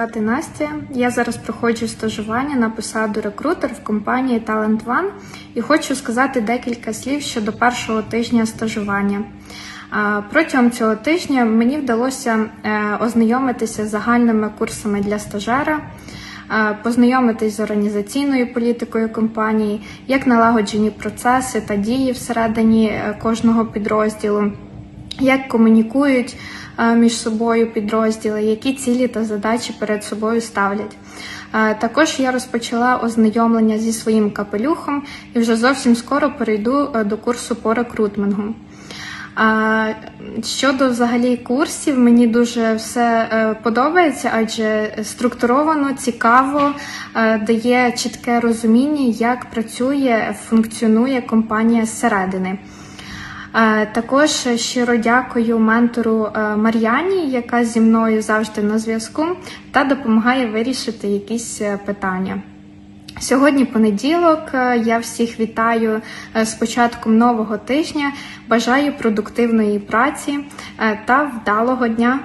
Звати Настя. Я зараз проходжу стажування на посаду рекрутер в компанії Talent One і хочу сказати декілька слів щодо першого тижня стажування. Протягом цього тижня мені вдалося е, ознайомитися з загальними курсами для стажера, познайомитись з організаційною політикою компанії, як налагоджені процеси та дії всередині е, кожного підрозділу як комунікують е, між собою підрозділи, які цілі та задачі перед собою ставлять. Е, Також я розпочала ознайомлення зі своїм капелюхом і вже зовсім скоро перейду е, до курсу по рекрутменту. Щодо взагалі курсів, мені дуже все подобається, адже структуровано, цікаво, дає чітке розуміння, як працює, функціонує компанія зсередини. Також щиро дякую ментору е, Мар'яні, яка зі мною завжди на зв'язку та допомагає вирішити якісь е, питання. Сьогодні понеділок. е, Я всіх вітаю з початком нового тижня. Бажаю продуктивної праці та вдалого дня.